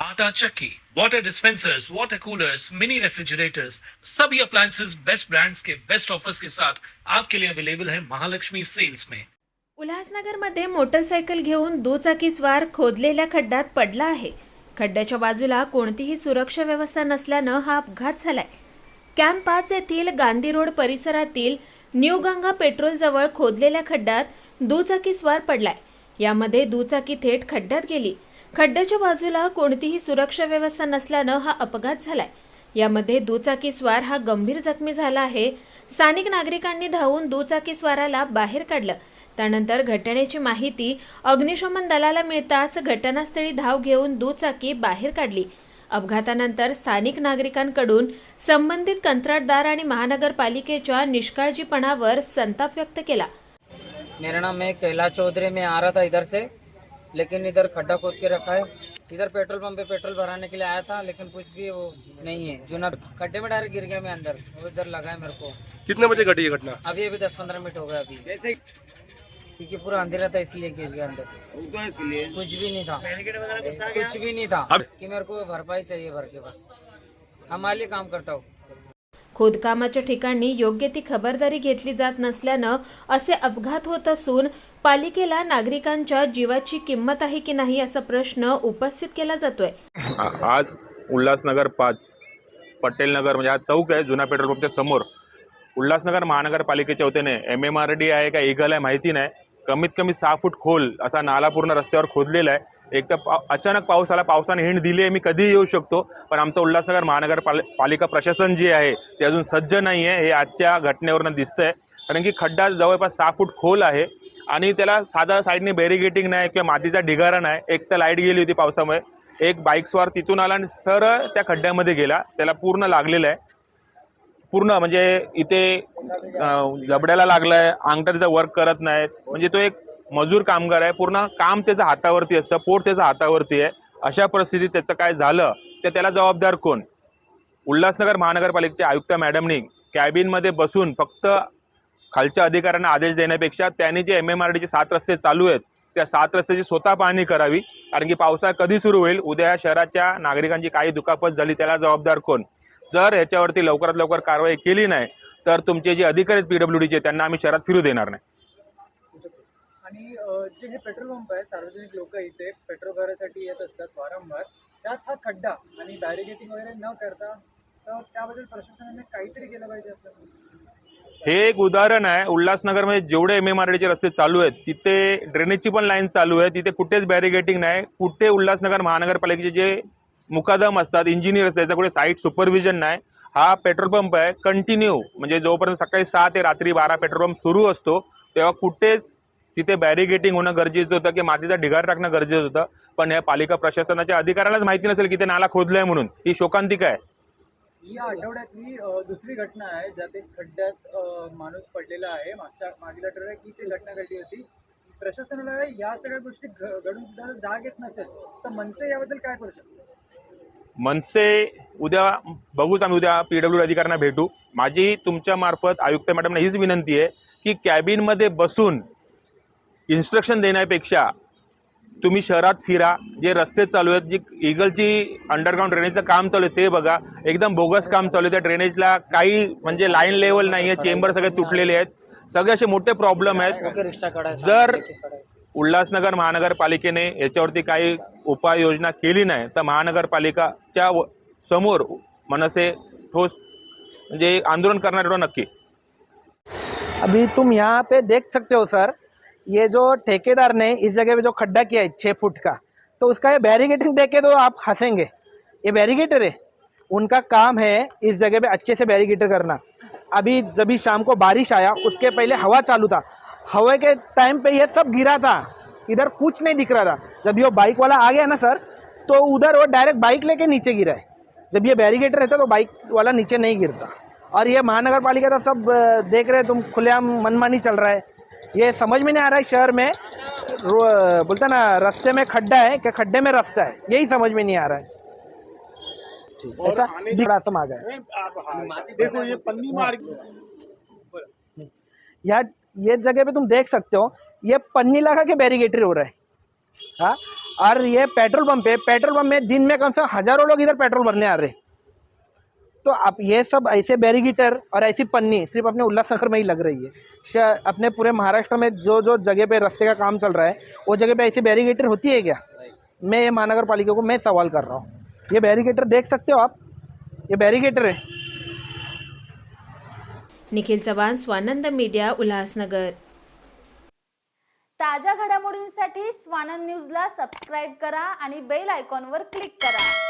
आटा चक्की, water dispensers water coolers mini refrigerators सभी appliances best brands के बेस्ट ऑफर्स के साथ आपके लिए अवेलेबल है महालक्ष्मी सेल्स में। उल्हासनगरमध्ये मोटरसायकल घेऊन दुचाकी स्वार खोदलेल्या खड्ड्यात पडला आहे. खड्ड्याच्या बाजूला कोणतीही सुरक्षा व्यवस्था नसल्यानं हा अपघात झालाय. कॅम्प पाच येथील गांधी रोड परिसरातील न्यू गंगा पेट्रोल जवळ खोदलेल्या खड्ड्यात दुचाकी स्वार पडलाय. यामध्ये दुचाकी थेट खड्ड्यात गेली. खड्ड्याच्या बाजूला कोणतीही सुरक्षा व्यवस्था नसल्यानं हा अपघात झालाय. यामध्ये दुचाकी स्वार हा गंभीर जखमी झाला आहे. स्थानिक नागरिकांनी धावून दुचाकी स्वाराला बाहेर काढलं. त्यानंतर घटनेची माहिती अग्निशमन दलाला मिळताच घटनास्थळी धाव घेऊन दुचाकी बाहेर काढली. अपघातानंतर स्थानिक नागरिकांकडून संबंधित कंत्राटदार आणि महानगरपालिकेच्या निष्काळजीपणावर संताप व्यक्त केला. मेरा नाम है कैलाश चौधरी मैं आ रहा था इधर से। लेकिन इधर खड्डा खोद के रखा है। इधर पेट्रोल पंप पे पेट्रोल भराने के लिए आया था लेकिन कुछ भी वो नहीं है। जूना खड्डे में डायरेक्ट गिर गया मैं अंदर। वो इधर लगा है मेरे को। कितने बजे घटी है घटना? अभी अभी दस पंद्रह मिनट हो गए अभी। क्योंकि पूरा अंधेरा था इसलिए गिर गया अंदर। कुछ भी नहीं था। कुछ भी नहीं था कि मेरे को भरपाई चाहिए भर के बस। हमारे लिए काम करता हूँ। खोदकामाच्या ठिकाणी योग्य ती खबरदारी घेतली जात नसल्यानं असे अपघात होत असून पालिकेला नागरिकांच्या जीवाची किंमत आहे की नाही असा प्रश्न उपस्थित केला जातोय. आज उल्हासनगर पाच पटेलनगर म्हणजे हा चौक आहे जुना पेट्रोल पंपच्या समोर. उल्हासनगर महानगरपालिकेच्या वतीने एम एम आर डी आहे का इगल आहे माहिती नाही. कमीत कमी सहा फूट खोल असा नाला पूर्ण रस्त्यावर खोदलेला आहे. एक तर पा अचानक पाऊस आला पावसाने हिंड दिली आहे मी कधीही येऊ शकतो. पण आमचं उल्हासनगर महानगरपाल पालिका प्रशासन जे आहे ते अजून सज्ज नाही आहे. हे आजच्या घटनेवरनं आहे कारण की खड्डा जवळपास सहा फूट खोल आहे आणि त्याला साधा साईडने बॅरिगेटिंग नाही किंवा मातीचा ढिगारा नाही. एक तर लाइट गेली होती पावसामुळे. एक बाईकस्वार तिथून आला आणि सरळ त्या खड्ड्यामध्ये गेला. त्याला पूर्ण लागलेलं आहे. पूर्ण म्हणजे इथे जबड्याला जबड्याला आहे अंगठा त्याचा वर्क करत नाहीत. म्हणजे तो एक मजूर कामगार आहे पूर्ण काम त्याच्या हातावरती असतं पोट त्याच्या हातावरती आहे. अशा परिस्थितीत त्याचं काय झालं तर त्याला जबाबदार कोण? उल्हासनगर महानगरपालिकेच्या आयुक्त मॅडमनी कॅबिनमध्ये बसून फक्त खालच्या अधिकाऱ्यांना आदेश देण्यापेक्षा त्यांनी जे एम एम आर डीचे सात रस्ते चालू आहेत त्या सात रस्त्याची स्वतः पाहणी करावी. कारण की पावसाळा कधी सुरू होईल उद्या या शहराच्या नागरिकांची काही दुखापत झाली त्याला जबाबदार कोण? जर ह्याच्यावरती लवकरात लवकर कारवाई केली नाही तर तुमचे जे अधिकारी आहेत पीडब्ल्यू डीचे त्यांना आम्ही शहरात फिरू देणार नाही. आणि जे हे पेट्रोल पंप आहे सार्वजनिक लोक इथे पेट्रोल भरायसाठी येत असतात वारंवार त्यात हा खड्डा आणि बॅरिगेटिंग वगैरे न करता तर त्याबद्दल प्रशासनाने काहीतरी केलं पाहिजे असं हे एक उदाहरण आहे. उल्हासनगरमध्ये जेवढे एम एम आर डीचे रस्ते चालू आहेत तिथे ड्रेनेजची पण लाईन चालू आहे तिथे कुठेच बॅरिगेटिंग नाही. कुठे उल्हासनगर महानगरपालिकेचे जे मुकादम असतात इंजिनियर्स त्याचा कुठे साईट सुपरविजन नाही. हा पेट्रोल पंप आहे. कंटिन्यू म्हणजे जोपर्यंत सकाळी सहा ते रात्री बारा पेट्रोल पंप सुरू असतो तेव्हा कुठेच तिथे बॅरिगेटिंग होणं गरजेचं होतं की मातीचा ढिगार टाकणं गरजेचं होतं. पण या पालिका प्रशासनाच्या अधिकाऱ्यालाच माहिती नसेल की ते नाला खोदलाय म्हणून. ही शोकांतिका आहे या आठवड्यातली दुसरी घटना आहे ज्यात एक खड्ड्यात माणूस पडलेला आहे. मागच्या मागील आठवड्यात हीच एक घटना घडली होती. प्रशासनाला या सगळ्या गोष्टी घडून सुद्धा जाग येत नसेल तर मनसे याबद्दल काय करू शकतो मनसे उद्या बघूच आम्ही उद्या पीडब्ल्यू अधिकाऱ्यांना भेटू. माझी तुमच्या मार्फत आयुक्त मॅडमना हीच विनंती आहे की कॅबिनमध्ये बसून इन्स्ट्रक्शन देण्यापेक्षा तुम्ही शहरात फिरा जे रस्ते चालू आहेत जी इगलची अंडरग्राऊंड ड्रेनेजचं काम चालू आहे ते बघा. एकदम बोगस काम चालू आहे त्या ड्रेनेजला काही म्हणजे लाईन लेवल नाही आहे चेंबर सगळे तुटलेले आहेत. सगळे असे मोठे प्रॉब्लेम आहेत. है जर-। उल्हासनगर महानगरपालिकेने याच्यावरती काही उपाययोजना केली नाही तर महानगरपालिकाच्या समोर मनसे ठोस म्हणजे आंदोलन करणार एवढं नक्की. अभी तुम यहाँ पे देख सकते हो सर. ये जो ठेकेदार ने इस जगह पे जो खड्डा किया है छः फुट का तो उसका ये बैरिगेटिंग देख के तो आप हंसेंगे। ये बैरिगेटर है। उनका काम है इस जगह पे अच्छे से बैरिगेटर करना। अभी जब भी शाम को बारिश आया, उसके पहले हवा चालू था। हवा के टाइम पे ये सब गिरा था। इधर कुछ नहीं दिख रहा था। जब ये बाइक वाला आ गया ना सर तो उधर वो डायरेक्ट बाइक लेके नीचे गिरा है। जब ये बैरिगेटर रहता तो बाइक वाला नीचे नहीं गिरता। और ये महानगर पालिका तो सब देख रहे तुम खुलेआम मनमानी चल रहा है। ये समझ में नहीं आ रहा है शहर में। बोलता ना रास्ते में खड्डा है क्या खड्डे में रास्ता है? यही समझ में नहीं आ रहा है। ऐसा रहा समाज है देखो ये पन्नी मार यहाँ ये जगह पे तुम देख सकते हो ये पन्नी लगा के बैरिगेटर हो रहा है। हाँ? और ये पेट्रोल पंप है पेट्रोल पंप में दिन में कम से कम हज़ारों लोग इधर पेट्रोल भरने आ रहे हैं। तो आप ये सब ऐसे बैरिगेटर और ऐसी पन्नी सिर्फ़ अपने उल्लासनगर में ही लग रही है। अपने पूरे महाराष्ट्र में जो जो जगह पे रास्ते का काम चल रहा है वो जगह पे ऐसी बैरिगेटर होती है क्या? मैं ये महानगर पालिका को मैं सवाल कर रहा हूँ। ये बैरिगेटर देख सकते हो आप? ये बैरिगेटर है। निखिल चव्हाण स्वानंद मीडिया उल्हासनगर। ताज्या घडामोडींसाठी स्वानंद न्यूजला सबस्क्राईब करा आणि बेल आयकॉनवर क्लिक करा.